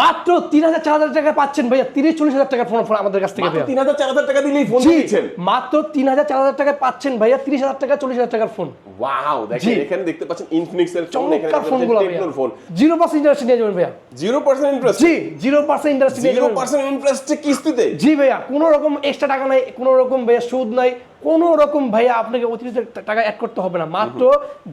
মাত্র তিন হাজার চার হাজার টাকা পাচ্ছেন ভাইয়া তিরিশ চল্লিশ হাজার টাকার ফোন ফোন আমাদের কাছ থেকে তিন হাজার চার হাজার টাকা দিলেই ফোন দিচ্ছেন? মাত্র তিন হাজার চার হাজার টাকায় পাচ্ছেন ভাইয়া তিরিশ হাজার টাকা চল্লিশ হাজার টাকার ফোন ওয়াও দেখেন এখানে দেখতে পাচ্ছেন ইনফিনিক্স এর চমৎকার ফোন জিরো পার্সেন্ট ইন্টারেস্ট নিয়ে যাবেন ভাইয়া। জিরো পার্সেন্ট ইন্টারেস্ট জি জিরো পার্সেন্ট ইন্টারেস্ট নিয়ে জিরো যাবেন। পার্সেন্ট ইন্টারেস্টে কিস্তিতে? জি ভাইয়া কোনো রকম এক্সট্রা টাকা নাই কোনো রকম ভাইয়া সুদ নাই কোনো রকম ভাইয়া আপনাকে অতিরিক্ত টাকা অ্যাড করতে হবে না। মাত্র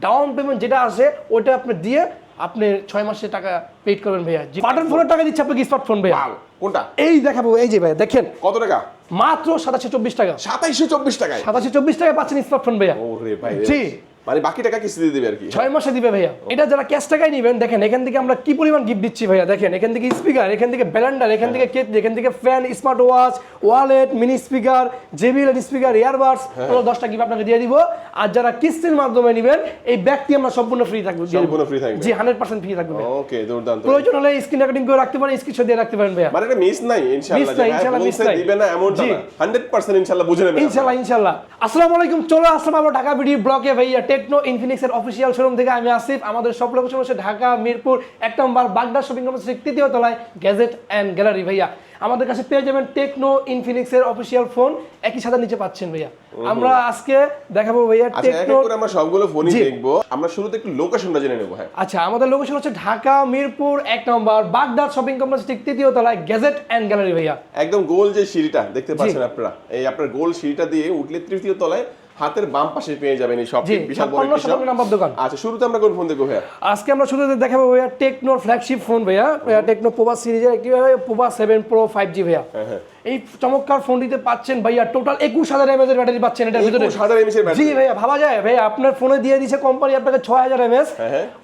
ডাউন পেমেন্ট যেটা আছে ওটা আপনি দিয়ে আপনি ছয় মাসে টাকা পেড করবেন ভাইয়া। বাটন ফোনের টাকা দিচ্ছে আপনাকে স্মার্টফোন ভাইয়া। কোনটা? এই দেখাবো এই যে ভাইয়া দেখেন। কত টাকা? মাত্র সাতাশে চব্বিশ টাকা। সাতাশে চব্বিশ টাকা সাতাশে চব্বিশ টাকা পাচ্ছেন স্মার্টফোন ভাইয়া। ওরে ভাই জি। মানে বাকি টাকা কিস্তিতে দিবে আর কি। ছয় মাসে দিবে ভাইয়া। এটা যারা ক্যাশ টাকায় নিবেন দেখেন এখান থেকে আমরা কি পরিমাণ গিফট দিচ্ছি ভাইয়া দেখেন এখান থেকে স্পিকার এখান থেকে ব্যালেন্ডার এখান থেকে কেটলি এখান থেকে fan smart watch wallet mini speaker JBL speaker earbuds দশটা গিফট আপনাকে দিয়ে দিব। আর যারা কিস্তির মাধ্যমে নিবেন এই ব্যাগটি আমরা সম্পূর্ণ ফ্রি থাকব সম্পূর্ণ free থাকবে। জি হান্ড্রেড পার্সেন্ট ফ্রি থাকবে ওকে দুর্দান্ত। প্রয়োজন হলে স্ক্রিন রেকর্ডিং করে রাখতে পারেন স্ক্রিনশট দিয়ে রাখতে পারেন ভাইয়া। মানে এটা মিস নাই ইনশাআল্লাহ। Miss নাই, ইনশাআল্লাহ miss নাই। দিবে না এমনটা না। 100% ইনশাআল্লাহ বুঝে নেবেন ইনশাল্লাহ ইনশাল্লাহ আসসালামু আলাইকুম চলে আমরা ঢাকা বিডি ব্লকে ভাইয়া টেকনো ইনফিনিক্স এর অফিসিয়াল শোরুম থেকে আমি আসিফ। আমাদের সব লোকেশন হচ্ছে ঢাকা মিরপুর এক নম্বর বাগদা শপিং কমপ্লেক্সের তৃতীয় তলায় গ্যাজেট অ্যান্ড গ্যালারি ভাইয়া। আমাদের কাছে পেয়ে যাবেন টেকনো ইনফিনিক্স এর অফিসিয়াল ফোন একই সাথে নিচে পাচ্ছেন ভাইয়া। আমরা আজকে দেখাবো ভাইয়া আচ্ছা টেকনো আমরা সবগুলো ফোনই। দেখব। আমরা শুরুতে একটু লোকেশনটা জেনে নেব হ্যাঁ। আচ্ছা আমাদের লোকেশন হচ্ছে ঢাকা মিরপুর এক নম্বর বাগদাদ শপিং কমপ্লেক্স ঠিক তৃতীয় তলায় গ্যাজেট অ্যান্ড গ্যালারি ভাইয়া। একদম গোল যে সিঁড়িটা দেখতে পাচ্ছেন আপনারা। এই আপনার গোল সিঁড়িটা দিয়ে উঠলে তৃতীয় তলায় হাতের বাম পাশে পেয়ে যাবেন এই সব বিশাল বড় একটি shop। নাম্বার দোকান। আচ্ছা শুরুতে আমরা কোন ফোন দেখব ভাইয়া? আজকে আমরা শুরুতে দেখাবো ভাইয়া টেকনোর ফ্ল্যাগশিপ ফোন ভাইয়া। ভাইয়া টেকনো পোভা সিরিজের একটি Pova seven pro five G ভাইয়া। হ্যাঁ হ্যাঁ। এই চমৎকার ফোনটিতে পাচ্ছেন ভাইয়া টোটাল একুশ হাজার এমএজ এর ব্যাটারি পাচ্ছেন এটার ভিতরে। 21000 mAh এর ব্যাটারি। জি। ভাইয়া ভাবা যায়। ভাইয়া আপনার ফোনে দিয়ে দিচ্ছে কোম্পানি আপনাকে ছয় হাজার এমএস।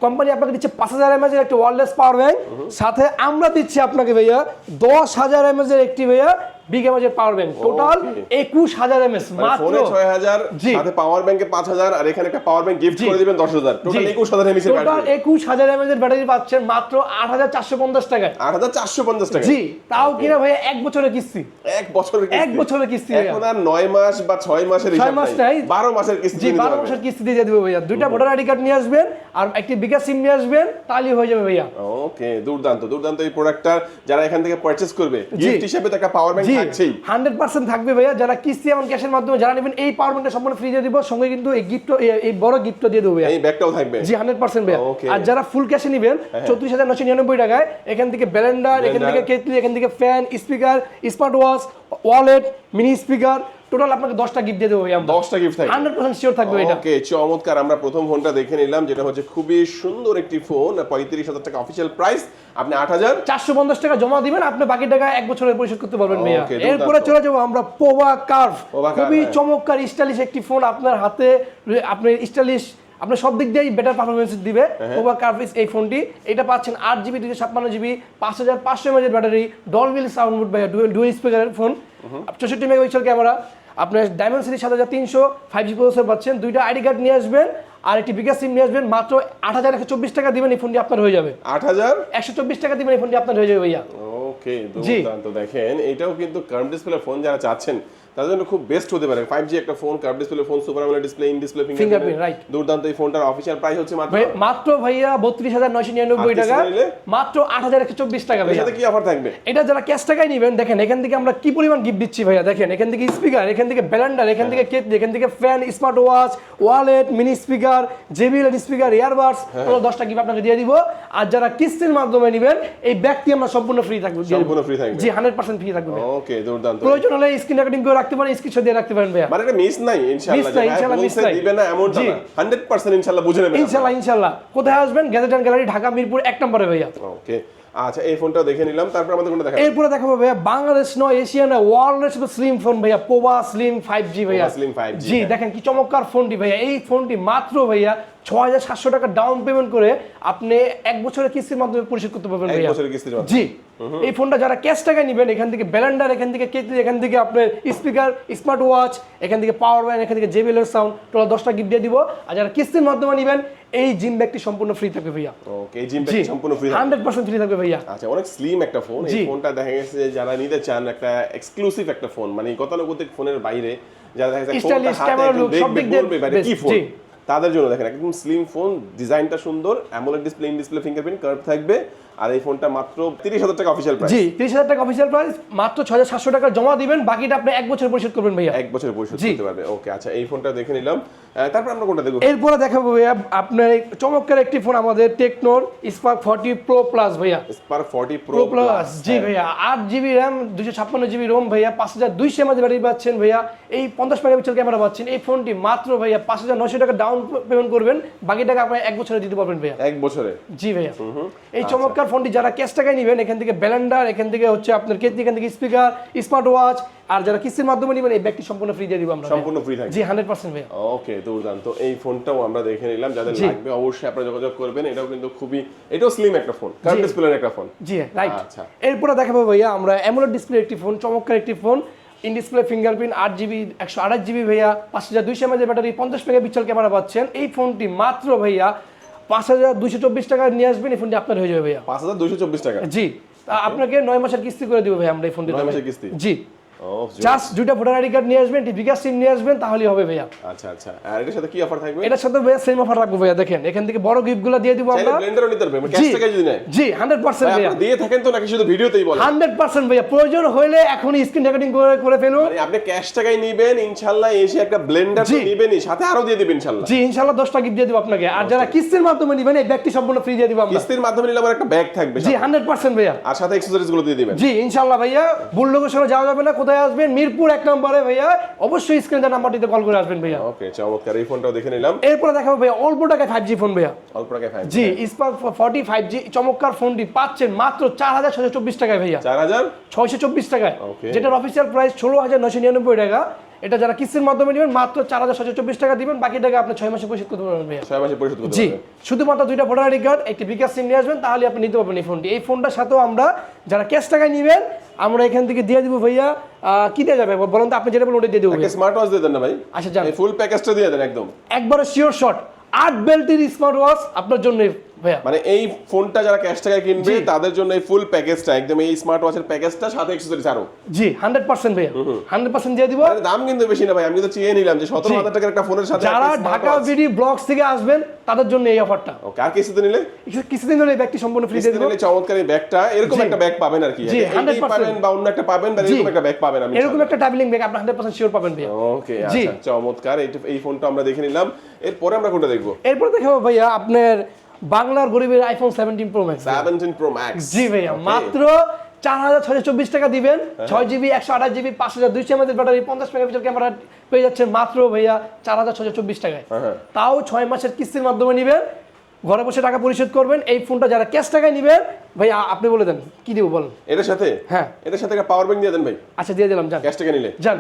কোম্পানি আপনাকে দিচ্ছে পাঁচ হাজার এমএজ এর একটি ওয়ারলেস পাওয়ার ব্যাংক সাথে আমরা দিচ্ছি আপনাকে ভাইয়া দশ হাজার এমএজ এর একটি ভাইয়া বিগ এমএজ এর পাওয়ার ব্যাংক টোটাল Okay. একুশ হাজার এমএস মাত্র। ফোনে ছয় হাজার জি। সাথে পাওয়ার ব্যাংকে পাঁচ হাজার আর এখানে একটা পাওয়ার ব্যাংক গিফট করে দিবেন দশ হাজার। টোটাল একুশ হাজার এমএস এর ব্যাটারি একুশ হাজার এমএজ এর ব্যাটারি পাচ্ছেন মাত্র আট হাজার চারশো পঞ্চাশ টাকায়। আট হাজার চারশো পঞ্চাশ টাকা জি তাও কিনা ভাইয়া এক বছরের কিস্তি। এক বছরের এক বছরের কিস্তি এখন আর নয় মাস বা ছয় মাসের ছয় হিসাব মাস নাই। নাই। বারো মাসের কিস্তি জি নিতে বারো পারবেন। মাসের কিস্তি দিয়ে দেবো ভাইয়া। দুইটা ভোটার আইডি কার্ড নিয়ে আসবেন আর একটি বিকাশ সিম নিয়ে আসবেন তাহলে হয়ে যাবে ভাইয়া। ওকে দুর্দান্ত দুর্দান্ত এই প্রোডাক্টটা যারা এখান থেকে পারচেজ করবে গিফট হিসেবে একটা পাওয়ার ব্যাংক থাকছেই। থাকবে ভাইয়া। যারা কিস্তি এবং ক্যাশের মাধ্যমে যারা নেবেন এই পাওয়ার ব্যাংকটা সম্পূর্ণ ফ্রি দিয়ে দিব। সঙ্গে কিন্তু এই গিফট এই বড় গিফটটা দিয়ে দেবো এই ব্যাগটাও থাকবে? জি হান্ড্রেড পার্সেন্ট ভাইয়া। আর যারা ফুল ক্যাশে নেবেন চৌত্রিশ হাজার নশো নিরানব্বই টাকায় এখান থেকে ব্যালেন্ডার এখান থেকে। কেটলি এখান থেকে fan speaker smart watch wallet mini speaker total আপনাকে দশটা গিফট দিয়ে দেবো ভাইয়া দশটা গিফট থাকবে। হান্ড্রেড পার্সেন্ট শিওর থাকবে এটা। ওকে চমৎকার। আমরা প্রথম ফোনটা দেখে নিলাম যেটা হচ্ছে খুবই সুন্দর একটি ফোন পঁয়ত্রিশ হাজার টাকা অফিসিয়াল প্রাইস আপনি আট হাজার। চারশো পঞ্চাশ টাকা জমা দিবেন আপনি বাকি টাকা এক বছরের পরিশোধ করতে পারবেন ভাইয়া। এরপরে চলে যাব আমরা পোভা কার্ভ খুবই হ্যাঁ। চমৎকার স্টাইলিশ একটি ফোন আপনার হাতে। আপনি স্টাইলিশ আপনার সব দিক দিয়েই বেটার পারফরমেন্স দিবে। হ্যাঁ। পোভা কার্ভ এই ফোনটি এটা পাচ্ছেন আট জিবি দুশো ছাপ্পান্ন জিবি পাঁচ হাজার পাঁচশো এমএজের ব্যাটারি ডলবিল সাউন্ড মুড ভাইয়া ডুয়েল স্পিকারের ফোন চৌষট্টি মেগাপিক্সেল ক্যামেরা। আপনার ডায়মন্ড সিটি সাত হাজার তিনশো ফাইভ জি প্রসেসর পাচ্ছেন দুইটা আইডি কার্ড নিয়ে আসবেন আর একটি বিকাশ সিম নিয়ে আসবেন মাত্র আট হাজার একশো চব্বিশ টাকা দিবেন এই ফোনটি আপনার হয়ে যাবে। আট হাজার? একশো চব্বিশ টাকা দিবেন এই ফোনটি আপনার হয়ে যাবে ভাইয়া। ওকে দেখেন এটাও কিন্তু কারেন্ট ডিসপ্লে ফোন যারা চাচ্ছেন তাদের জন্য খুব বেস্ট হতে পারে। ফাইভ জি একটা phone curve display phone super AMOLED display in display fingerprint right. দুর্দান্ত এই ফোনটার অফিসিয়াল প্রাইস হচ্ছে মাত্র মাত্র ভাইয়া বত্রিশ হাজার নয়শো নিরানব্বই আর টাকা। মাত্র আট হাজার একশো চব্বিশ টাকা এর ভাইয়া। সাথে কি অফার থাকবে? এটা যারা ক্যাশ টাকায় নিবেন দেখেন এখান থেকে আমরা কি পরিমাণ গিফট দিচ্ছি ভাইয়া দেখেন এখান থেকে স্পিকার এখান থেকে ব্যালেন্ডার এখান থেকে কেটলি এখান থেকে fan smart watch wallet mini speaker JBL speaker earbuds পুরো দশটা গিফট আপনাকে দিয়ে দিব। আর যারা কিস্তির মাধ্যমে নিবেন এই ব্যাগটি আমরা সম্পূর্ণ ফ্রি থাকবে। সম্পূর্ণ ফ্রি থাকবে। জি হান্ড্রেড পার্সেন্ট ফ্রি থাকবে। ওকে দুর্দান্ত। প্রয়োজন হলে স্ক্রিন রেকর্ডিং করে রাখতে পারেন স্ক্রিনশট দিয়ে রাখতে পারেন ভাইয়া। মানে এটা মিস নাই ইনশাআল্লাহ। Miss নাই, ইনশাআল্লাহ miss নাই। দিবে না এমনটা জি। না। 100% ইনশাআল্লাহ বুঝে নেবেন। ইনশাল্লাহ ইনশাল্লাহ কোথায় আসবেন? Gadget and gallery Dhaka Mirpur এক নম্বরে ভাইয়া। ওকে আচ্ছা এই ফোনটাও দেখে নিলাম। তারপর আমাদের কোনটা দেখা এরপরে দেখাবো ভাইয়া বাংলাদেশ নয় এশিয়া নয় ওয়ার্ল্ডের শুধু স্লিম ফোন ভাইয়া পোভা স্লিম ফাইভ জি ভাইয়া। স্লিম 5G, জি হ্যাঁ। দেখেন কি চমৎকার ফোনটি ভাইয়া। এই ফোনটি মাত্র ভাইয়া ছ হাজার সাতশো টাকা ডাউন পেমেন্ট করে আপনি এক বছরের কিস্তির মাধ্যমে পরিশোধ করতে পারবেন ভাইয়া। এক বছরের কিস্তির মাধ্যমে। জি। এই ফোনটা যারা ক্যাশ টাকায় নেবেন এখান থেকে ব্যালেন্ডার এখান থেকে কেটলি এখান থেকে আপনার স্পিকার স্মার্ট ওয়াচ এখান থেকে পাওয়ার ব্যাংক এখান থেকে জেবিএল এর সাউন্ড টোটাল দশটা গিফট দিয়ে দিব। আর যারা কিস্তির মাধ্যমে নেবেন এই জিম ব্যাগটি সম্পূর্ণ ফ্রি থাকবে ভাইয়া। ওকে এই জিমটা জি সম্পূর্ণ ফ্রি হান্ড্রেড পার্সেন্ট ফ্রি থাকবে ভাইয়া। আচ্ছা অনেক স্লিম একটা ফোন এই ফোনটা দেখা গেছে যে যারা নিতে চান একটা এক্সক্লুসিভ একটা ফোন মানে গতানুগতিক ফোনের বাইরে যারা দেখা যাচ্ছে Stylish, camera look, সব দিক দিয়ে কি ফোন তাদের জন্য দেখেন একদম স্লিম ফোন ডিজাইনটা সুন্দর AMOLED display in display fingerprint curve থাকবে। আর এই ফোনটা মাত্র তিরিশ হাজার টাকা অফিসিয়াল প্রাইস জি তিরিশ হাজার টাকা অফিসিয়াল প্রাইস মাত্র ছয় হাজার সাতশো টাকা জমা দিবেন বাকিটা আপনি এক বছর পরিশোধ করবেন ভাইয়া। এক বছর পরিশোধ করতে পারবে। ওকে আচ্ছা এই ফোনটা দেখে নিলাম। তারপর আমরা কোনটা দেখব? এরপরে দেখাবো ভাইয়া আপনার চমৎকার একটি ফোন আমাদের টেকনোর স্পার্ক ফর্টি প্রো প্লাস ভাইয়া। স্পার্ক 40 প্রো প্লাস জি ভাইয়া আট জিবি র্যাম দুশো ছাপ্পান্ন জিবি রোম ভাইয়া পাঁচ হাজার দুইশো এমএচ ব্যাটারি পাচ্ছেন ভাইয়া। এই পঞ্চাশ মেগাপিক্সেল ক্যামেরা পাচ্ছেন। এই ফোনটি মাত্র ভাইয়া পাঁচ হাজার নশো টাকা ডাউন পেমেন্ট করবেন। বাকি টাকা আপনার এক বছরে দিতে পারবেন ভাইয়া। এক বছরে। জি ভাইয়া। এই চমৎকার ফোনটি যারা ক্যাশ টাকায় নেবেন এখান থেকে ব্যালেন্ডার এখান থেকে হচ্ছে আপনার কেতলি এখান থেকে স্পিকার স্মার্ট ওয়াচ আর যারা কিস্তির মাধ্যমে নেবেন এই ব্যাগটি সম্পূর্ণ ফ্রি দিয়ে দিব আমরা। সম্পূর্ণ ফ্রি থাকবে। জি হান্ড্রেড পার্সেন্ট ভাইয়া। ওকে দুর্দান্ত। এই ফোনটাও আমরা দেখে নিলাম যাদের লাগবে অবশ্যই আপনারা যোগাযোগ করবেন। এটাও কিন্তু খুবই এটাও স্লিম একটা ফোন কার্ভ ডিসপ্লের একটা ফোন জি রাইট আচ্ছা। এরপরে দেখাবো ভাইয়া আমরা অ্যামোলেড ডিসপ্লে একটি ফোন চমৎকার একটি ফোন ইন ডিসপ্লে ফিঙ্গারপ্রিন্ট আট জিবি একশো আঠাশ জিবি ভাইয়া পাঁচ হাজার দুইশো এমএজের ব্যাটারি পঞ্চাশ মেগাপিক্সেল ক্যামেরা পাচ্ছেন। এই ফোনটি মাত্র ভাইয়া পাঁচ হাজার দুইশো চব্বিশ টাকা নিয়ে আসবেন এই ফোনটি আপনার হয়ে যাবে ভাইয়া। পাঁচ হাজার দুশো চব্বিশ টাকা। জি আপনাকে নয় মাসের কিস্তি করে দিবে ভাই আমরা এই ফোনটি নয় মাসের কিস্তি? জি। জাস্ট দুইটা ভোটার আইডি কার্ড নিয়ে আসবেন বিকাশ সিম নিয়ে আসবেন তাহলেই হবে ভাইয়া। আচ্ছা আচ্ছা। আর এটার সাথে কি অফার থাকবে? এটার সাথে ভাইয়া সেম অফার রাখব ভাইয়া দেখেন। এখান থেকে বড় দিয়ে দিব আমরা। ব্লেন্ডারও নিতে ক্যাশ টাকা যদি নেয়। জি হান্ড্রেড পার্সেন্ট ভাই, ভাইয়া। আপনারা দিয়ে থাকেন তো নাকি শুধু ভিডিওতেই বলেন? হান্ড্রেড পার্সেন্ট ভাইয়া। প্রয়োজন হলে এখনই স্ক্রিন রেকর্ডিং করে করে ফেলুন। মানে আপনি ক্যাশ টাকায় নিবেন ইনশাআল্লাহ এসে একটা ব্লেন্ডার জি। নিবেনই সাথে আরও দিয়ে দিবেন ইনশাআল্লাহ। জি ইনশাল্লাহ দশটা গিফট দিয়ে দিব আপনাকে। আর যারা কিস্তির মাধ্যমে নিবেন এই ব্যাগটি সম্পূর্ণ ফ্রি দিয়ে দিব আমরা। কিস্তির মাধ্যমে নিলে আমার একটা ব্যাগ থাকবে জি সাথে। হান্ড্রেড পার্সেন্ট ভাইয়া। আর সাথে অ্যাকসেসরিজগুলো দিয়ে দিবেন। জি ইনশাল্লাহ ভাইয়া। ভুল লোকেশনে যাওয়া যাবে না কোথায় আসবেন? মিরপুর এক নম্বরে ভাইয়া। অবশ্যই স্ক্রিনে নাম্বারটিতে কল করে আসবেন ভাইয়া। ওকে চমৎকার। এই ফোনটাও দেখে নিলাম। এরপরে দেখাবো ভাইয়া অল্প টাকায় ফাইভ জি ফোন ভাইয়া। অল্প টাকায় five G Spark forty five G চমৎকার ফোনটি পাচ্ছেন মাত্র চার হাজার ছশো চব্বিশ টাকায় ভাইয়া। চার হাজার? ছয়শো চব্বিশ টাকায়. যেটার অফিসিয়াল প্রাইস ষোলো হাজার নশো নিরানব্বই টাকা। এটা যারা কিস্তির মাধ্যমে নেবেন মাত্র চার হাজার ছশো চব্বিশ টাকা দিবেন। বাকি টাকা আপনি ছয় মাসে পরিশোধ করতে পারবেন ভাইয়া। ছয় মাসে পরিশোধ করতে জি শুধুমাত্র দুইটা ভোটার আইডি কার্ড একটি বিকাশ সিম নিয়ে আসবেন তাহলে আপনি নিতে পারবেন এই ফোনটি এই ফোনটার সাথেও আমরা যারা ক্যাশ টাকায় নেবেন আমরা এখান থেকে দিয়ে দিব ভাইয়া আহ, কি দেওয়া যাবে? বলেন তো আপনি যেটা বলেন ওটা দিয়ে দেবো স্মার্ট ওয়াচ দিয়ে দেন না ভাই? আচ্ছা যান। ফুল প্যাকেজটা দিয়ে দেন একদম। একবারে শিওর শট আট বেল্টের স্মার্ট ওয়াচ আপনার জন্য মানে এই ফোনটা যারা ক্যাশ টাকায় কিনবে তাদের জন্য এই ফুল প্যাকেজটা একদম এই স্মার্ট ওয়াচের প্যাকেজটা সাথে অ্যাকসেসরিজ আরও। জি হান্ড্রেড পার্সেন্ট ভাইয়া। হান্ড্রেড পার্সেন্ট দিয়ে দিব। দাম কিন্তু বেশি না ভাই আমি তো চেয়ে নিলাম যে সতেরো হাজার টাকার একটা ফোনের সাথে যারা ঢাকা বিডি ব্লগস থেকে আসবেন তাদের জন্য এই অফারটা ওকে আর কিস্তিতে নিলে? কিছুদিন ধরে এই ব্যাগটি সম্পূর্ণ ফ্রি দিয়ে দেবো। নিলে চমৎকার এই ব্যাগটা এরকম একটা ব্যাগ পাবেন আর কি। জি, 100% পাবেন বা অন্য একটা পাবেন বা এরকম একটা ব্যাগ পাবেন আমি এরকম একটা ট্রাভেলিং ব্যাগ আপনি হান্ড্রেড পার্সেন্ট শিওর পাবেন ভাইয়া। ওকে আচ্ছা চমৎকার। এই- এই ফোনটা আমরা দেখে নিলাম। এরপরে আমরা কোনটা দেখব? এরপর দেখাবো ভাইয়া আপনার বাংলার গরিবের iPhone seventeen pro max 17 pro max জি ভাইয়া মাত্র চার হাজার ছয়শো চব্বিশ টাকা দিবেন। হ্যাঁ। ছয় জিবি একশো আঠাশ জিবি পাঁচ হাজার দুইশো এমএদের ব্যাটারি পঞ্চাশ মেগাপিক্সেল ক্যামেরা পেয়ে যাচ্ছেন মাত্র ভাইয়া চার হাজার ছয়শো চব্বিশ টাকায়। হ্যাঁ। তাও ছয় মাসের কিস্তির মাধ্যমে নেবেন। ঘরে বসে টাকা পরিশোধ করবেন। এই ফোনটা যারা ক্যাশ টাকায় নেবেন ভাইয়া আপনি বলে দেন কি দিব বলেন? এটার সাথে? হ্যাঁ। এটার সাথে একটা পাওয়ার ব্যাংক দিয়ে দেন ভাই। আচ্ছা দিয়ে দিলাম যান। ক্যাশ টাকা নিলে। যান।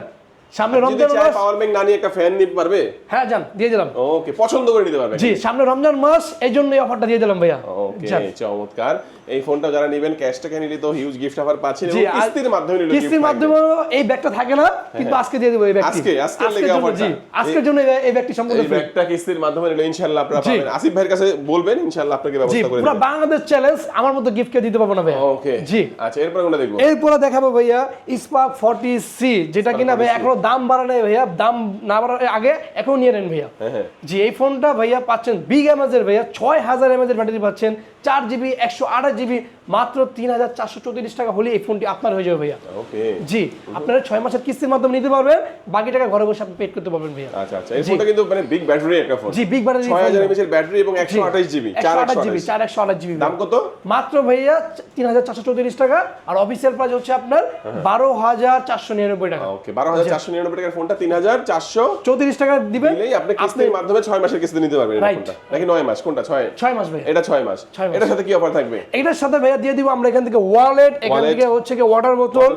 সামনে রমজান মাস পাওয়ার ব্যাংক না নিয়ে একটা ফ্যান নিতে পারবে? হ্যাঁ দিয়ে দিলাম। ওকে পছন্দ করে নিতে পারবে। জি সামনে রমজান মাস এই অফারটা দিয়ে দিলাম ভাইয়া। ওকে চমৎকার। এই ফোনটা যারা নেবেন ক্যাশ টাকা নিলে তো হিউজ গিফট অফার পাচ্ছেন এবং কিস্তির মাধ্যমে নিলে কিস্তির মাধ্যমে এই ব্যাগটা থাকে না কিন্তু আজকে দিয়ে দেবো এই ব্যাগটি। আজকে- আজকের লেগে অফারটা। জি আজকের জন্য এই- ব্যাগটি সম্পূর্ণ এই ব্যাগটা কিস্তির মাধ্যমে নিলে ইনশাআল্লাহ আপনারা পাবেন। আসিফ ভাইয়ের কাছে বলবেন ইনশাআল্লাহ আপনাকে ব্যবস্থা করে পুরো বাংলাদেশ চ্যালেঞ্জ আমার মতো গিফট কে দিতে পারব না ভাইয়া। ওকে জি। আচ্ছা এরপর কোনটা দেখব? এরপরে দেখাবো ভাইয়া স্পার্ক ফর্টি সি যেটা কিনা 40C এখনও দাম বাড়ালে ভাইয়া দাম না বাড়ার আগে এখন নিয়ে নেন ভাইয়া। হ্যাঁ হ্যাঁ। জি এই ফোনটা ভাইয়া পাচ্ছেন বিগ এমএজের ভাইয়া ছয় হাজার এমএজের ব্যাটারি পাচ্ছেন। চার জিবি একশো আঠাশ জিবি মাত্র তিন হাজার চারশো চৌত্রিশ টাকা হলে এই ফোনটি আপনার হয়ে যাবে ভাইয়া। ওকে। জি আপনারা ছয় মাসের কিস্তির মাধ্যমে নিতে পারবেন বাকি টাকা ঘরে বসে আপনি পেড করতে পারবেন ভাইয়া। আচ্ছা আচ্ছা এই ফোনটা কিন্তু মানে বিগ ব্যাটারি একটা ফোন জি বিগ ব্যাটারি এর ব্যাটারি এবং একশো আঠাশ জিবি চার একশো জিবি আঠাশ। চার একশো আঠাশ জিবি। দাম কত? মাত্র ভাইয়া তিন হাজার চারশো চৌত্রিশ টাকা আর অফিসিয়াল প্রাইস হচ্ছে আপনার হ্যাঁ, বারো হাজার চারশো নিরানব্বই টাকা। ওকে বারো হাজার চারশো নিরানব্বই টাকার ফোনটা তিন হাজার চারশো চৌত্রিশ টাকা দিবেন। দিলেই আপনি কিস্তির মাধ্যমে ছয় মাসের কিস্তি নিতে পারবেন এই ফোনটা নাকি নয় মাস? কোনটা? ছয়? ছয় মাস ভাইয়া। এটা ছয় মাস। ছয় মাস। এটার সাথে কি অফার থাকবে? এটার সাথে ভাইয়া দিয়ে দিব আমরা এখান থেকে ওয়ালেট এখান থেকে হচ্ছে কি ওয়াটার বোতল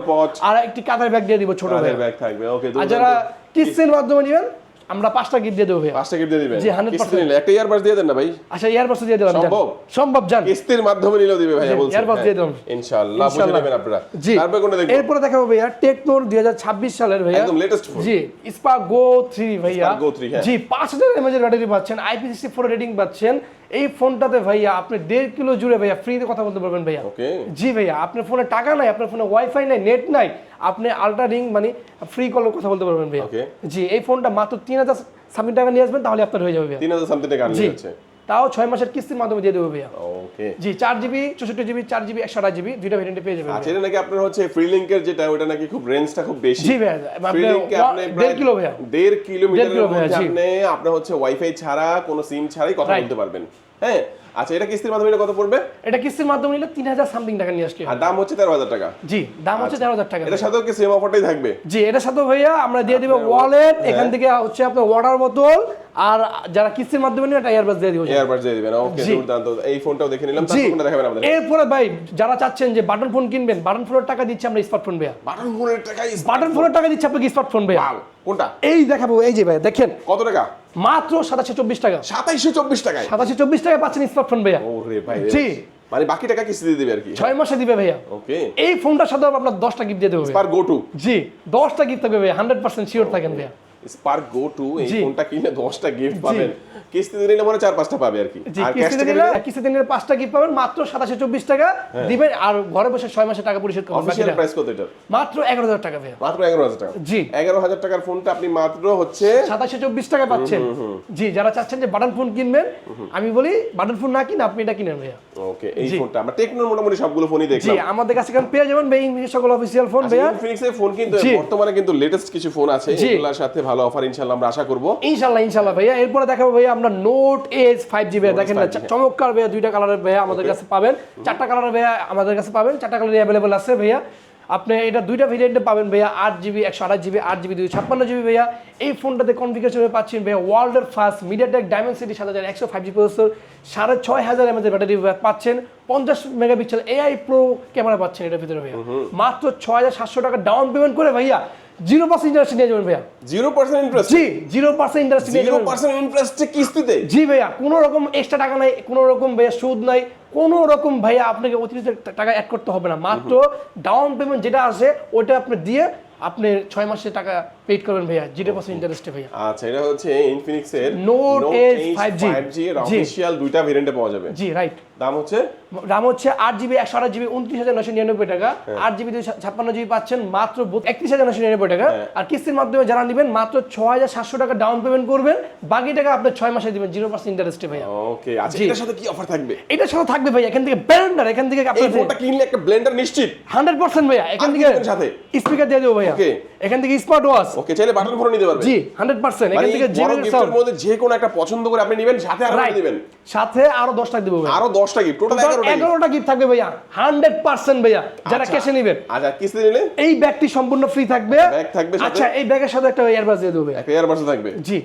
আর একটি কাঁথার ব্যাগ দিয়ে দিব ছোট ব্যাগ থাকবে ওকে আর যারা কিস্তির মাধ্যমে নেবেন আমরা পাঁচটা গিফট দিয়ে দেবো পাঁচটা গিফট দিয়ে দিবেন? জি, 100% কিস্তি নিলে একটা ইয়ারবাস দিয়ে দেন না ভাই? আচ্ছা ইয়ারবাস দিয়ে দিলাম সম্ভব? সম্ভব জান। কিস্তির মাধ্যমে নিলেও দিবে জি, বলছেন earbud দিয়ে দিলাম। ইনশাআল্লাহ বুঝে নেবেন আপনারা। জি। তারপরে কোনটা দেখব? এরপরে দেখাবো ভাইয়া টেকনোর দুই হাজার ছাব্বিশ সালের ভাইয়া। একদম লেটেস্ট ফোন জি স্পার্ক গো থ্রি ভাইয়া। Spark Go 3, হ্যাঁ। জি পাঁচ হাজার এমএজের ব্যাটারি পাচ্ছেন আইপি সিক্সটি ফোর রেটিং পাচ্ছেন। এই ফোনটাতে ভাইয়া আপনি দেড় কিলো জুড়ে ভাইয়া ফ্রিতে কথা বলতে পারবেন ভাইয়া। জি ভাইয়া আপনার ফোনে টাকা নাই আপনার ফোনে ওয়াইফাই নাই নেট নাই আপনি আল্ট্রা রিং মানে ফ্রি কলের কথা বলতে পারবেন ভাইয়া. জি এই ফোনটা মাত্র তিন হাজার সামথিং টাকা নিয়ে আসবেন তাহলে আপনার হয়ে যাবে তিন হাজার সামথিং টাকা জি। তাও ছয় মাসের কিস্তির মাধ্যমে দিয়ে দেবো ভাইয়া। ওকে। জি চার জিবি চৌষট্টি জিবি চার জিবি একশো আঠাশ জিবি দুইটা ভেরিয়েন্টে পেয়ে যাবেন আচ্ছা এটা নাকি আপনার হচ্ছে ফ্রি লিঙ্কের যেটা ওটা নাকি খুব রেঞ্জটা খুব বেশি। জি ভাইয়া আপনি দেড় কিলো ভাইয়া। দেড় কিলোমিটারের মধ্যে আপনি আপনার হচ্ছে ওয়াইফাই ছাড়া কোনো সিম ছাড়াই কথা বলতে পারবেন। হ্যাঁ আচ্ছা এটা কিস্তির মাধ্যমে কত পড়বে? এটা কিস্তির মাধ্যমে নিলে তিন হাজার সামথিং টাকা নিয়ে আসলে আর দাম হচ্ছে তেরো হাজার টাকা। জি দাম হচ্ছে তেরো হাজার টাকা। এটার সাথেও কি সেম অফারটাই থাকবে? জি এটার সাথে ভাইয়া আমরা দিয়ে দিব ওয়ালেট এখান থেকে হচ্ছে আপনার ওয়াটার বোতল আর যারা কিস্তির মাধ্যমে নিয়ে এটা এয়ারবাস দিয়ে দিব। এয়ারবাড দিয়ে দিবেন ওকে দুর্দান্ত। এই ফোনটাও দেখে নিলাম তারপর কোনটা দেখাবেন আমাদের এরপরে ভাই যারা চাচ্ছেন যে বাটন ফোন কিনবেন বাটন ফোনের টাকা দিচ্ছি আমরা স্মার্টফোন ভাইয়া। বাটন ফোনের টাকায় বাটন ফোনের টাকা দিচ্ছি আপনাকে স্মার্টফোন ভাইয়া। কোনটা? এই দেখাবো এই যে ভাই দেখেন। কত টাকা? মাত্র সাতাশে চব্বিশ টাকা। সাতাইশশো চব্বিশ টাকায়? সাতাশে চব্বিশ টাকা পাচ্ছেন স্মার্টফোন ভাইয়া। ওরে ভাই জি। মানে বাকি টাকা কিস্তি দিয়ে দিবে আর কি? ছয় মাসে দিবে ভাইয়া। ওকে। এই ফোনটার সাথে আপনার দশটা গিফট দিয়ে দেবে পার গো টু জি দশটা গিফট থাকবে ভাইয়া হান্ড্রেড পার্সেন্ট শিওর থাকেন ভাইয়া। স্পার্ক গো টু এই ফোনটা কিনে দশটা গিফট পাবেন। কিস্তি দিলে মনে চার পাঁচটা পাবে আর কি। আর কিস্তিতে নিলে কিস্তিতে নিলে পাঁচটা গিফট পাবেন মাত্র সাতাশে চব্বিশ টাকা। দিবেন আর ঘরে বসে ছয় মাসে টাকা পরিশোধ করবেন অফিসিয়াল প্রাইস কত এটা মাত্র এগারো হাজার টাকা ভাইয়া। মাত্র এগারো হাজার টাকা। জি। এগারো হাজার টাকার ফোনটা আপনি মাত্র হচ্ছে সাতাশে চব্বিশ টাকা পাচ্ছেন। জি যারা চাচ্ছেন যে বাটন ফোন কিনবেন আমি বলি বাটন ফোন না কিনে আপনি এটা কিনেন ভাইয়া। ওকে এই ফোনটা। আমরা টেকনোর মোটামুটি সবগুলো ফোনই দেখলাম। জি আমাদের কাছে এখন পেয়ে যাবেন ভাই ইংলিশ সকল অফিসিয়াল ফোন ভাইয়া। ইনফিনিক্স এর ফোন কিন্তু বর্তমানে কিন্তু লেটেস্ট কিছু ফোন আছে এগুলোর সাথে ভালো অফার ইনশাল্লাহ আমরা আশা করব। ইনশাল্লাহ ইনশাল্লাহ ভাইয়া। এরপরে দেখাবো ভাইয়া আমরা নোট এস ফাইভ জি ভাইয়া। দেখেন না চমৎকার ভাইয়া দুইটা কালারের ভাইয়া আমাদের কাছে পাবেন। চারটা কালারের ভাইয়া আমাদের কাছে পাবেন। চারটা কালার অ্যাভেলেবল আছে ভাইয়া। আপনি এটা দুইটা ভেরিয়েন্টে পাবেন ভাইয়া। আট জিবি একশো আঠাশ জিবি আট জিবি দুই ছাপ্পান্ন জিবি ভাইয়া। এই ফোনটাতে কনফিগারেশনে পাচ্ছেন ভাইয়া ওয়ার্ল্ডের ফার্স্ট মিডিয়াটেক ডায়মেন্সিটি সাত হাজার একশো ফাইভ জি প্রসেসর সাড়ে ছয় হাজার এমএচের ব্যাটারি পাচ্ছেন পঞ্চাশ মেগাপিক্সেল এআই প্রো ক্যামেরা পাচ্ছেন এটার ভিতরে ভাইয়া। মাত্র ছয় হাজার সাতশো টাকা ডাউন পেমেন্ট করে ভাইয়া জিরো পার্সেন্ট ইন্টারেস্ট নিয়ে যাবেন ভাইয়া। জিরো পার্সেন্ট ইন্টারেস্ট জি জিরো পার্সেন্ট ইন্টারেস্ট নিয়ে জিরো পার্সেন্ট ইন্টারেস্টে কিস্তিতে? জি ভাইয়া কোনো রকম এক্সট্রা টাকা নাই কোনো রকম ভাইয়া সুদ নাই কোনো রকম ভাইয়া আপনাকে অতিরিক্ত টাকা অ্যাড করতে হবে না। মাত্র ডাউন পেমেন্ট যেটা আছে ওইটা আপনি দিয়ে আপনি ছয় মাসের টাকা পেড করবেন ভাইয়া জিরো পার্সেন্ট ইন্টারেস্টে ভাইয়া আচ্ছা এটা হচ্ছে ইনফিনিক্স এর Note Edge 5G 5G এর জি। অফিশিয়াল দুইটা ভেরিয়েন্টে পাওয়া যাবে। জি রাইট দাম হচ্ছে? দাম হচ্ছে আট জিবি একশো আঠাশ জিবি উনত্রিশ হাজার নশো নিরানব্বই টাকা। হ্যাঁ। আট জিবি ছাপ্পান্ন জিবি পাচ্ছেন মাত্র একত্রিশ হাজার নশো নিরানব্বই টাকা। হ্যাঁ। আর কিস্তির মাধ্যমে যারা নেবেন মাত্র ছয় হাজার সাতশো টাকা ডাউন পেমেন্ট করবেন। বাকি টাকা আপনি ছয় মাসে দিবেন জিরো পার্সেন্ট ইন্টারেস্টে ভাইয়া। ওকে আচ্ছা এটার সাথে কি অফার থাকবে? এটার সাথে থাকবে ভাই এখান থেকে ব্যান্ডার এখান থেকে এই আপনার ফোনটা কিনলে একটা ব্লেন্ডার নিশ্চিত। হান্ড্রেড পার্সেন্ট ভাইয়া এখান থেকে সাথে? স্পিকার দিয়ে দেবো ভাইয়া। এখান থেকে স্মার্ট ওয়াচ ওকে চাইলে বাটন ফোন নিতে পারবে জি হান্ড্রেড পার্সেন্ট মানে এখান থেকে বড় গিফটের মধ্যে যে কোনো একটা পছন্দ করে আপনি নেবেন সাথে আরও দিবেন সাথে আরও দশটা দেবো ভাই আরও 10টা গিফট টোটাল 11টা gift। এগারোটা গিফট থাকবে ভাইয়া। হান্ড্রেড পার্সেন্ট ভাইয়া। যারা আচ্ছা। ক্যাশে নেবেন। আচ্ছা কিস্তি নিলে? এই ব্যাগটি সম্পূর্ণ ফ্রি থাকবে। ব্যাগ থাকবে সাথে? আচ্ছা এই ব্যাগের সাথে একটা এয়ারবাস দিয়ে দেবো ভাইয়া। একটা এয়ারবাডস থাকবে? জি।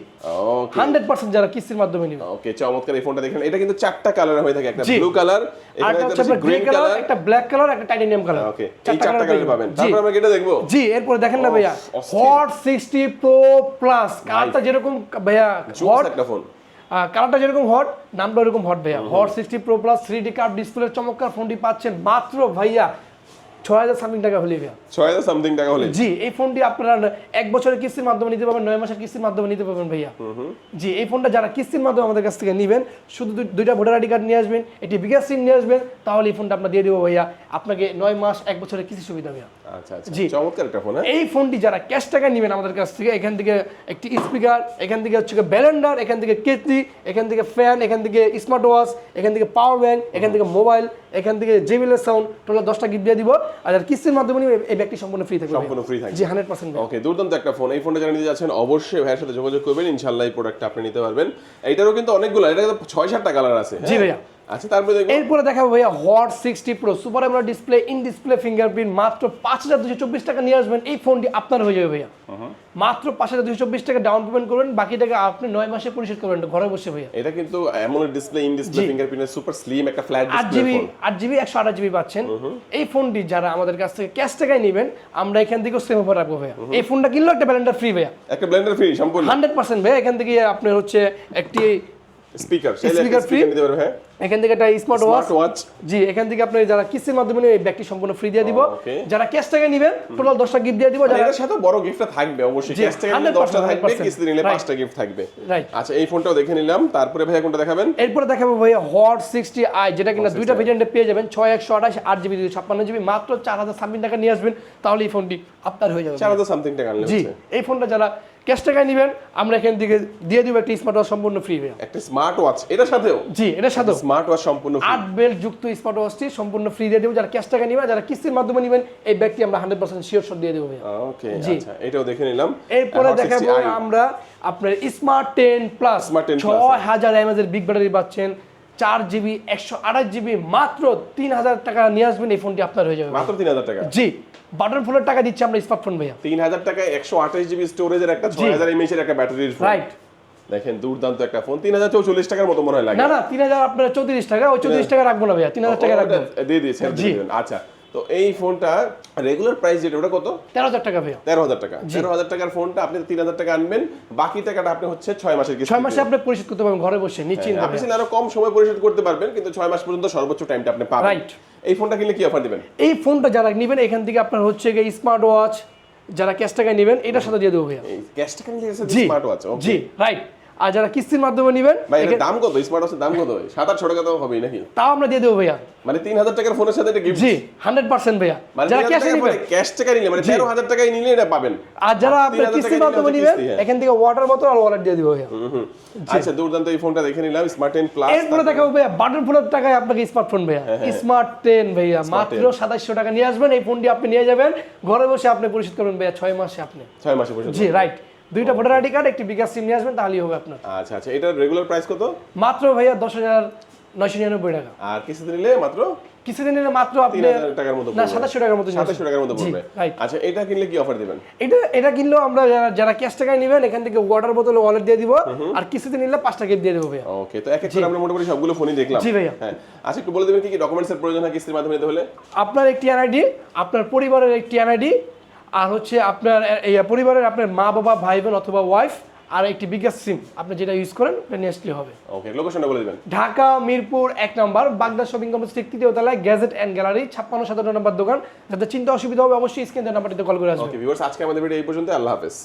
ওকে হান্ড্রেড পার্সেন্ট যারা কিস্তির মাধ্যমে নেবে ওকে চমৎকার এই ফোনটা দেখেন এটা কিন্তু চারটা কালার হয়ে থাকে একটা ব্লু কালার একটা গ্রে কালার কালার একটা ব্ল্যাক কালার একটা টাইটানিয়াম কালার ওকে এই চারটা কালার পাবেন। তারপর আমরা এটা দেখব। জি এরপরে দেখেন না ভাইয়া। অস্থির। হট সিক্সটি প্রো প্লাস কালারটা যেরকম ভাইয়া হট একটা ফোন কালারটা যেরকম হট নামটা এরকম হট ভাইয়া। Hot sixty pro plus three D curve display চমৎকার ফোনটি পাচ্ছেন। মাত্র ভাইয়া ছয় হাজার সামথিং টাকা হলে ভাইয়া। ছয় হাজার সামথিং টাকা হলে। জি এই ফোনটি আপনারা এক বছরের কিস্তির মাধ্যমে নিতে পারবেন নয় মাসের কিস্তির মাধ্যমে নিতে পারবেন ভাইয়া। জি এই ফোনটা যারা কিস্তির মাধ্যমে আমাদের কাছ থেকে নেবেন শুধু দুই- দুইটা ভোটার আইডি কার্ড নিয়ে আসবেন একটি বিকাশ সিম নিয়ে আসবেন তাহলে এই ফোনটা আমরা দিয়ে দেবো ভাইয়া। আপনাকে নয় মাস এক বছরের কিস্তি সুবিধা ভাইয়া। জি। চমৎকার একটা ফোন হ্যাঁ? এই ফোনটি যারা ক্যাশ টাকা নেবেন আমাদের কাছ থেকে এখান থেকে একটি স্পিকার এখান থেকে হচ্ছে ব্যালেন্ডার এখান থেকে কেতলি এখান থেকে ফ্যান এখান থেকে স্মার্ট ওয়াচ এখান থেকে পাওয়ার ব্যাংক এখান থেকে মোবাইল এখান থেকে জেবিলের সাউন্ড টোটাল দশটা গিফট দিয়ে দিব। আর কিস্তির মাধ্যমে এই ব্যাগটি সম্পূর্ণ ফ্রি থাকবে। সম্পূর্ণ free থাকবে। জি হান্ড্রেড পার্সেন্ট ওকে দুর্দান্ত একটা ফোন এই ফোনটা যারা নিতে যাচ্ছেন অবশ্যই ভাইয়ের সাথে যোগাযোগ করবেন। ইনশাল্লাহ এই প্রোডাক্টটা আপনি নিতে পারবেন। এইটারও কিন্তু অনেকগুলো এটা কিন্তু ছয় সাতটা কালার আছে জি হ্যাঁ? ভাইয়া। আচ্ছা তারপরে এরপরে দেখাবো ভাইয়া Hot sixty pro super AMOLED display in display fingerprint মাত্র পাঁচ হাজার দুশো চব্বিশ টাকা নিয়ে আসবেন। এই ফোনটি আপনার হয়ে যাবে ভাইয়া। মাত্র পাঁচ হাজার দুশো চব্বিশ টাকা ডাউন পেমেন্ট করবেন বাকি টাকা আপনি নয় মাসে পরিশোধ করবেন ঘরে বসে ভাইয়া। এটা কিন্তু এমন ডিসপ্লে ইন ডিসপ্লে জি। ফিঙ্গারপ্রিন্টের সুপার স্লিম একটা ফ্ল্যাট আট জিবি আট জিবি একশো আঠাশ জিবি পাচ্ছেন। এই ফোনটি যারা আমাদের কাছ থেকে ক্যাশ টাকায় নেবেন আমরা এখান থেকে সেম অফার রাখব ভাইয়া। এই ফোনটা কিনলেও একটা ব্যালেন্ডার ফ্রি ভাইয়া। একটা ব্লেন্ডার ফ্রি সম্পূর্ণ। হান্ড্রেড পার্সেন্ট ভাইয়া এখান থেকে আপনার হচ্ছে একটি স্পিকার সেই Speaker একটা free? স্পিকার নিতে পারবে হ্যাঁ এখান থেকে একটা স্মার্ট ওয়াচ ওয়াচ জি এখান থেকে আপনি যারা কিস্তির মাধ্যমে নেবেন, এই ব্যাগটি সম্পূর্ণ ফ্রি দিয়ে দিব যারা ক্যাশ টাকা নেবেন টোটাল দশটা গিফট দিয়ে দিব যারা এর সাথে বড় গিফটটা থাকবে অবশ্যই। ক্যাশ থেকে নিলে 10টা থাকবে কিস্তি নিলে 5টা গিফট থাকবে। আচ্ছা এই ফোনটাও দেখে নিলাম। তারপরে ভাইয়া কোনটা দেখাবেন? এরপরে দেখাবো ভাইয়া হট সিক্সটি আই যেটা কিনা দুইটা ভেরিয়েন্টে পেয়ে যাবেন ছয় একশো আঠাশ আট জিবি দুই ছাপ্পান্ন জিবি মাত্র চার হাজার সামথিং টাকা নিয়ে আসবেন তাহলে এই ফোনটি আপনার হয়ে যাবে সামথিং টাকা আনলে জি হচ্ছে। এই ফোনটা যারা ক্যাশ টাকায় নেবেন আমরা এখান থেকে দিয়ে দিব একটা স্মার্ট ওয়াচ সম্পূর্ণ ফ্রি একটা স্মার্ট ওয়াচ এটার সাথেও? জি এটার সাথেও। স্মার্ট ওয়াচ সম্পূর্ণ আট বেল্ট যুক্ত স্মার্ট ওয়াচটি সম্পূর্ণ ফ্রি দিয়ে দেবো যারা ক্যাশ টাকা নেবেন যারা কিস্তির মাধ্যমে নেবেন এই ব্যাগটি আমরা হান্ড্রেড পার্সেন্ট শিওর শট দিয়ে দেবো ওকে জি। আচ্ছা এটাও দেখে নিলাম। এরপরে Hot 60i দেখাবো আমরা আপনার স্মার্ট টেন প্লাস 10 Plus, ছয় হাজার এমএজের বিগ ব্যাটারি পাচ্ছেন চার জিবি একশো আঠাশ জিবি মাত্র তিন হাজার টাকা নিয়ে আসবেন এই ফোনটি আপনার হয়ে যাবে। মাত্র তিন হাজার টাকা? জি। বাটন ফোনের টাকা দিচ্ছি আমরা স্মার্ট ফোন ভাইয়া। তিন হাজার টাকায় একশো আঠাশ জিবি স্টোরেজের একটা ছয় হাজার এর একটা ব্যাটারি ফোন রাইট দেখেন দুর্দান্ত একটা ফোন তিন হাজার চৌচল্লিশ টাকার মতো মনে হয় লাগে। না না তিন হাজার আপনার চৌত্রিশ টাকা ওই চৌত্রিশ টাকা রাখব না ভাইয়া তিন হাজার টাকা রাখব। দিয়ে দিয়ে দিয়েছে জি। আচ্ছা। তো এই ফোনটা রেগুলার প্রাইস যেটা ওটা কত? তেরো হাজার টাকা ভাইয়া। তেরো হাজার টাকা। তেরো হাজার টাকার ফোনটা আপনি তিন হাজার টাকা আনবেন। বাকি টাকাটা আপনি হচ্ছে ছয় মাসের ছয় মাসে আপনি পরিশোধ করতে পারবেন ঘরে বসে নিশ্চিন্ত আপনি চাইলে আরও কম সময় পরিশোধ করতে পারবেন কিন্তু ছয় মাস পর্যন্ত সর্বোচ্চ টাইমটা আপনি পাবেন। Right. এই ফোনটা কিনলে কি অফার দিবেন? এই ফোনটা যারা নেবেন এখান থেকে আপনার হচ্ছে গিয়ে স্মার্ট ওয়াচ যারা ক্যাশ টাকায় নেবেন এটার সাথে দিয়ে দেবো ভাইয়া। এই ক্যাশ টাকা নিলে স্মার্ট ওয়াচ জি। রাইট আর যারা কিস্তির মাধ্যমে নেবেন ভাই এটার দাম কত? স্মার্ট ওয়াচের দাম কত সাত আটশো টাকা তো হবেই নাকি? তাও আমরা দিয়ে দেবো ভাইয়া। মানে তিন হাজার টাকার ফোনের সাথে এটা গিফট জি হান্ড্রেড পার্সেন্ট ভাইয়া। মানে যারা ক্যাশে নেবেন। ক্যাশ টাকা নিলে মানে তেরো হাজার টাকায় নিলে এটা পাবেন। আর যারা আপনার কিস্তির মাধ্যমে নেবেন হ্যাঁ। এখান থেকে ওয়াটার বোতল আর ওয়ালেট দিয়ে দিব ভাইয়া। আচ্ছা দুর্দান্ত এই ফোনটা দেখে নিলাম স্মার্ট টেন প্লাস এরপরে দেখাবো ভাইয়া বাটন ফোনের টাকায় আপনাকে স্মার্টফোন ভাইয়া। হ্যাঁ, স্মার্ট টেন ভাইয়া মাত্র সাতাশশো টাকা নিয়ে আসবেন এই ফোনটি আপনি নিয়ে যাবেন। ঘরে বসে আপনি পরিশোধ করবেন ভাইয়া ছয় মাসে আপনি। ছয় মাসে জি রাইট দুইটা ভোটার আইডি কার্ড একটি বিকাশ সিম নিয়ে আসবেন তাহলেই হবে আপনার। আচ্ছা আচ্ছা এটার রেগুলার প্রাইস কত? মাত্র ভাইয়া দশ হাজার নয়শো নিরানব্বই টাকা। আর কিস্তিতে নিলে মাত্র? কিছুদিনের মাত্র আপনি টাকার মতো না। সাতাশশো টাকার মতো সাতাশশো। টাকার মতো পড়বে। আচ্ছা এটা কিনলে কি অফার দিবেন? এটা এটা কিনলেও আমরা যারা যারা ক্যাশ টাকায় নেবেন এখান থেকে ওয়াটার বোতল ওয়ালেট দিয়ে দিব। আর কিস্তিতে নিলে পাঁচটা গিফট দিয়ে দেবো ভাইয়া। ওকে তো এক এক করে আমরা মোটামুটি সবগুলো ফোনই দেখলাম। জি ভাইয়া। হ্যাঁ। আচ্ছা একটু বলে দেবেন কি কি ডকুমেন্টসের প্রয়োজন হয় কিস্তির মাধ্যমে নিতে হলে আপনার একটি এনআইডি আপনার পরিবারের একটি এনআইডি আর হচ্ছে আপনার এই পরিবারের আপনার মা বাবা ভাই বোন অথবা ওয়াইফ আর একটি বিকাশ সিম আপনি যেটা ইউজ করেন নেস্টলি হবে। ওকে লোকেশনটা বলে দিবেন। ঢাকা মিরপুর এক নম্বর বাগদা শপিং কমপ্লেক্স ঠিক তৃতীয় তলায় গ্যাজেট অ্যান্ড গ্যালারি ছাপ্পান্ন সাতান্ন নম্বর দোকান। যাতে চিন্তা অসুবিধা হবে অবশ্যই স্ক্রিনের নাম্বারটিতে কল করে আসবেন। ওকে ভিউয়ার্স আজকে আমাদের ভিডিও এই পর্যন্ত আল্লাহ হাফেজ।